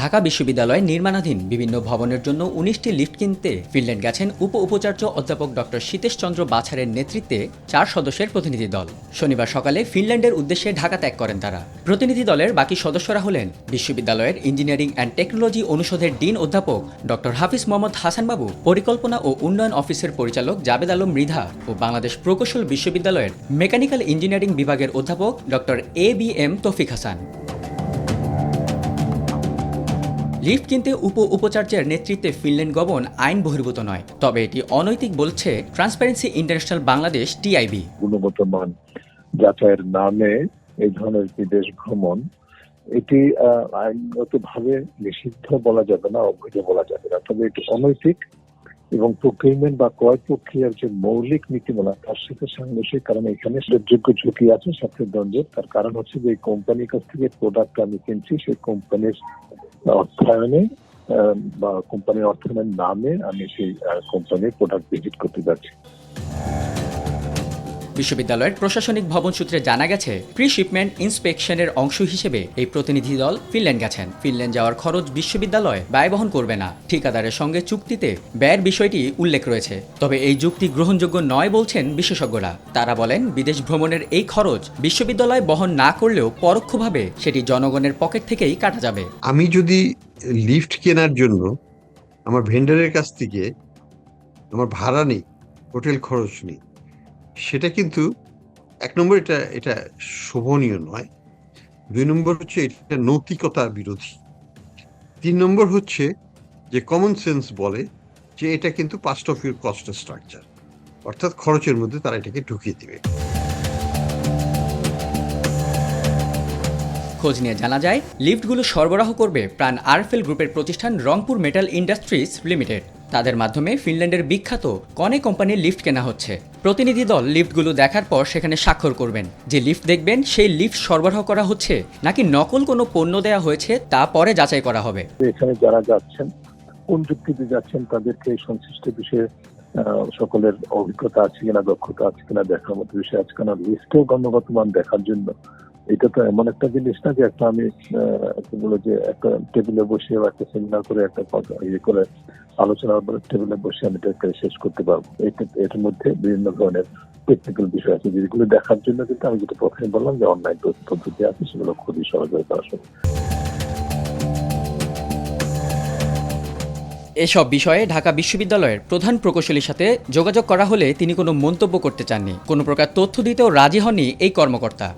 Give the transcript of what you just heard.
ঢাকা বিশ্ববিদ্যালয়ে নির্মাণাধীন বিভিন্ন ভবনের জন্য উনিশটি লিফট কিনতে ফিনল্যান্ড গেছেন উপ উপাচার্য অধ্যাপক ডক্টর সীতেশ চন্দ্র বাছারের নেতৃত্বে চার সদস্যের প্রতিনিধি দল। শনিবার সকালে ফিনল্যান্ডের উদ্দেশ্যে ঢাকা ত্যাগ করেন তারা। প্রতিনিধি দলের বাকি সদস্যরা হলেন বিশ্ববিদ্যালয়ের ইঞ্জিনিয়ারিং অ্যান্ড টেকনোলজি অনুষদের ডিন অধ্যাপক ডক্টর হাফিজ মোহাম্মদ হাসান বাবু পরিকল্পনা ও উন্নয়ন অফিসের পরিচালক জাবেদ আলম মৃধা ও বাংলাদেশ প্রকৌশল বিশ্ববিদ্যালয়ের মেকানিক্যাল ইঞ্জিনিয়ারিং বিভাগের অধ্যাপক ডক্টর এ বি এম তৌফিক হাসান। লিফট কিনতে উপ উপাচার্যের নেতৃত্বে ফিনল্যান্ড গমন আইন বহির্ভূত নয়। তবে এটি অনৈতিক বলছে ট্রান্সপারেন্সি ইন্টারন্যাশনাল বাংলাদেশ টিআইবি গুণগত মান যাচাইয়ের নামে এই ধরনের বিদেশ ভ্রমণ, এটি আইনগত ভাবে নিষিদ্ধ বলা যাবে না, অবৈধ বলা যাবে না। তবে এটি অনৈতিক এবং প্রক্রিয়মেন্ট বা ক্রয় প্রক্রিয়ার যে মৌলিক নীতিমালা, তার সাথে সাংঘর্ষিক কারণ এখানে যোগ্য ঝুঁকি আছে সাথে দ্বন্দ্বের তার কারণ হচ্ছে যে কোম্পানির কাছ থেকে প্রোডাক্ট আমি কিনছি, সেই কোম্পানির অর্থায়নে বা কোম্পানির অর্থায়নের নামে আমি সেই কোম্পানির প্রোডাক্ট ভিজিট করতে যাচ্ছি। বিশ্ববিদ্যালয়ের প্রশাসনিক ভবন সূত্রে জানা গেছে প্রি শিপমেন্ট ইন্সপেকশনের অংশ হিসেবে এই প্রতিনিধি দল ফিনল্যান্ড গেছেন। ফিনল্যান্ড যাওয়ার খরচ বিশ্ববিদ্যালয় ব্যয় বহন করবে না। ঠিকাদারের সঙ্গে চুক্তিতে ব্যয়ের বিষয়টি উল্লেখ রয়েছে। তবে এই যুক্তি গ্রহণযোগ্য নয় বলছেন বিশেষজ্ঞরা। তারা বলেন, বিদেশ ভ্রমণের এই খরচ বিশ্ববিদ্যালয় বহন না করলেও পরোক্ষভাবে সেটি জনগণের পকেট থেকেই কাটা যাবে। আমি যদি লিফট কেনার জন্য আমার ভেন্ডারের কাছ থেকে আমার ভাড়া নেই, হোটেল খরচ নেই সেটা কিন্তু এক নম্বর এটা এটা শোভনীয় নয়। দুই নম্বর হচ্ছে এটা নৈতিকতা বিরোধী। তিন নম্বর হচ্ছে যে কমন সেন্স বলে যে এটা কিন্তু part of your cost structure অর্থাৎ খরচের মধ্যে তারা এটাকে ঢুকিয়ে দিবে। খোঁজ নিয়ে জানা যায়, লিফটগুলো সরবরাহ করবে প্রাণ আরএফএল গ্রুপের প্রতিষ্ঠান রংপুর মেটাল ইন্ডাস্ট্রিজ লিমিটেড। তাদের মাধ্যমে ফিনল্যান্ডের বিখ্যাত কনে কোম্পানির লিফট কেনা হচ্ছে। প্রতিনিধি দল লিফটগুলো দেখার পর সেখানে স্বাক্ষর করবেন। যে লিফট দেখবেন, সেই লিফট সরবরাহ করা হচ্ছে নাকি নকল কোনো পণ্য দেওয়া হয়েছে তা পরে যাচাই করা হবে। এখানে যারা যাচ্ছেন, কোন যুক্তিতে যাচ্ছেন, তাদেরকে সংশ্লিষ্ট বিষয়ে সকলের অভিজ্ঞতা আছে কিনা, দক্ষতা আছে কিনা, দেখার মতো বিষয় আছে কিনা, লিস্টেও গণগত মান দেখার জন্য এটা তো এমন একটা জিনিস না যে একটা আমি বলে যে একটা টেবিলে বসে বা একটা সেমিনার করে একটা ইয়ে করে আলোচনা টেবিলে বসে আমি এটাকে শেষ করতে পারব। এটা এটার মধ্যে বিভিন্ন ধরনের টেকনিক্যাল বিষয় আছে, যেগুলো দেখার জন্য কিন্তু আমি যেটা প্রথমে বললাম যে অনলাইন পদ্ধতি আছে, সেগুলো খুবই সহজে করা সম্ভব এসব বিষয়ে ঢাকা বিশ্ববিদ্যালয়ের প্রধান প্রকৌশলীর সাথে যোগাযোগ করা হলে তিনি কোনো মন্তব্য করতে চাননি। কোনো প্রকার তথ্য দিতেও রাজি হননি এই কর্মকর্তা।